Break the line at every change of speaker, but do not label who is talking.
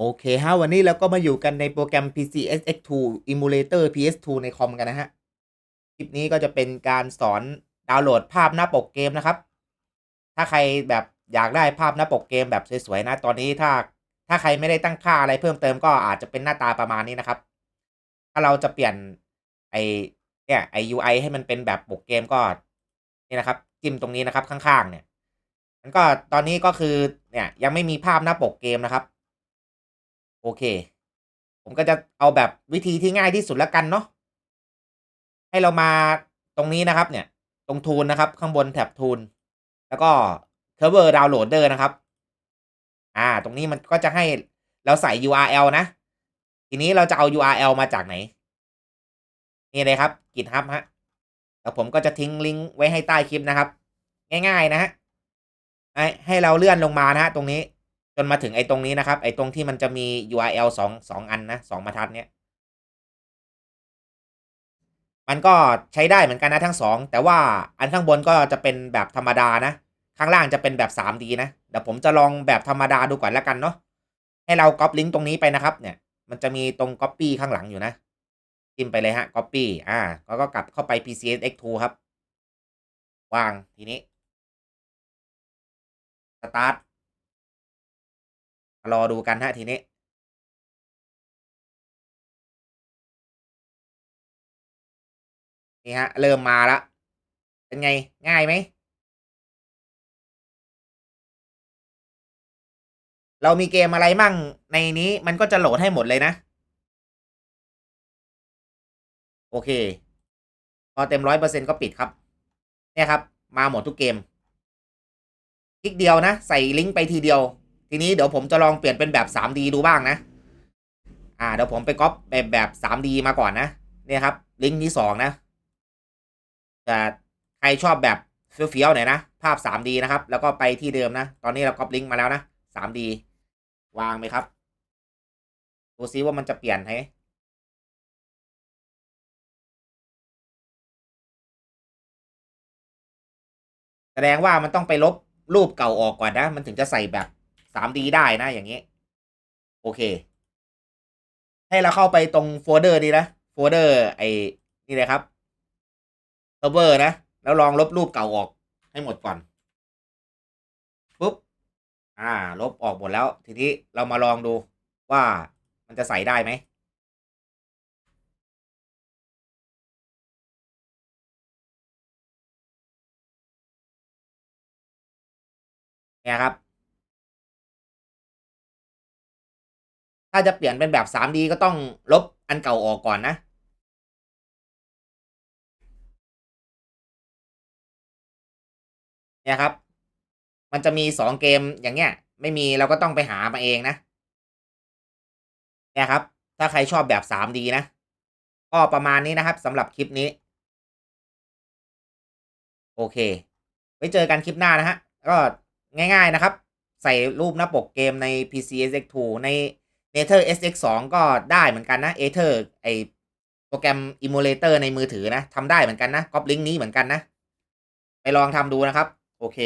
โอเคฮะวันนี้เราก็มาอยู่กันในโปรแกรม PCSX2 Emulator PS2 ในคอมกันนะฮะ คลิปนี้ก็จะเป็นการสอนดาวน์โหลดภาพหน้าปกเกมนะครับ ถ้าใครแบบอยากได้ภาพหน้าปกเกมแบบสวยๆนะ ตอนนี้ถ้าถ้าใครไม่ได้ตั้งค่าอะไรเพิ่มเติมก็อาจจะเป็นหน้าตาประมาณนี้นะครับ ถ้าเราจะเปลี่ยนไอเนี่ยไอ UI ให้มันเป็นแบบปกเกมก็นี่นะครับจิ้มตรงนี้นะครับข้างๆเนี่ย มันก็ตอนนี้ก็คือเนี่ยยังไม่มีภาพหน้าปกเกมนะครับ เค ผมก็จะเอาแบบวิธีที่ง่ายที่สุดแล้วกันเนาะให้เรามาตรงนี้นะครับเนี่ย ตรงทูลนะครับ ข้างบนแท็บทูลแล้วก็ cover downloader นะครับ อ่า ตรงนี้มันก็จะให้เราใส่ URL นะ ทีนี้เราจะเอา URL มาจากไหน นี่เลยครับ GitHub ฮะแล้วผมก็จะทิ้งลิงก์ไว้ให้ใต้คลิปนะครับ ง่าย ๆ นะฮะให้ให้เราเลื่อนลงมานะฮะตรงนี้ จนมาถึงไอ้ตรงนี้นะครับ ไอ้ตรงที่มันจะมี URL สองสองอันนะสองบรรทัดเนี้ยมันก็ใช้ได้เหมือนกันนะทั้งสองแต่ว่าอันข้างบนก็จะเป็นแบบธรรมดานะ ข้างล่างจะเป็นแบบ 3D นะเดี๋ยวผมจะลองแบบธรรมดาดูก่อนแล้วกันเนาะให้เราก๊อปลิงก์ตรงนี้ไปนะครับ เนี่ย มันจะมีตรง Copy ข้างหลังอยู่นะจิ้มไปเลยฮะ Copy อ่าแล้วก็กลับเข้าไป PCSX2 ครับวางทีนี้ Start รอดูกันฮะทีนี้นี่ฮะ เริ่มมาล้วเป็นไงง่ายไหม เรามีเกมอะไรมั่งในนี้มันก็จะโหลดให้หมดเลยนะ โอเค พอเต็มร้อยเปอร์เซ็นก็ปิดครับ เนี่ยครับ มาหมดทุกเกม คลิกเดียวนะ ใส่ลิงก์ไปทีเดียว ทีนี้เดี๋ยวผมจะลองเปลี่ยนเป็นแบบ 3D ดูบ้างนะ อ่าเดี๋ยวผมไปก๊อปแบบแบบ 3D มาก่อนนะเนี่ยครับ ลิงก์ที่สองนะแต่ใครชอบแบบเฟี้ยวๆหน่อยนะ ภาพ 3D นะครับ แล้วก็ไปที่เดิมนะ ตอนนี้เราก๊อปลิงก์มาแล้วนะ 3D วางไหมครับ ดูซิว่ามันจะเปลี่ยนไหมแสดงว่ามันต้องไปลบรูปเก่าออกก่อนนะ มันถึงจะใส่แบบ 3D ได้นะอย่างนี้ โอเค ให้เราเข้าไปตรงโฟลเดอร์นี้นะโฟลเดอร์ไอ้นี่เลยครับเซิร์ฟเวอร์นะ แล้วลองลบรูปเก่าออกให้หมดก่อนปุ๊บอ่า ลบออกหมดแล้ว ทีนี้เรามาลองดูว่ามันจะใส่ได้ไหมเนี่ยครับ ถ้าจะเปลี่ยนเป็นแบบ 3D ก็ต้องลบอันเก่าออกก่อนนะ เนี่ยครับ มันจะมีสองเกมอย่างเงี้ย ไม่มีเราก็ต้องไปหามาเองนะ เนี่ยครับ ถ้าใครชอบแบบ 3D นะ ก็ประมาณนี้นะครับสำหรับคลิปนี้ โอเค ไว้เจอกันคลิปหน้านะฮะ ก็ง่ายๆนะครับ ใส่รูปหน้าปกเกมใน PC SX2 ใน Nether SX2 ก็ได้เหมือนกันนะ Ether ไอโปรแกรมอิมูเลเตอร์ในมือถือนะทำได้เหมือนกันนะก๊อปลิงก์นี้เหมือนกันนะ ไปลองทำดูนะครับ โอเค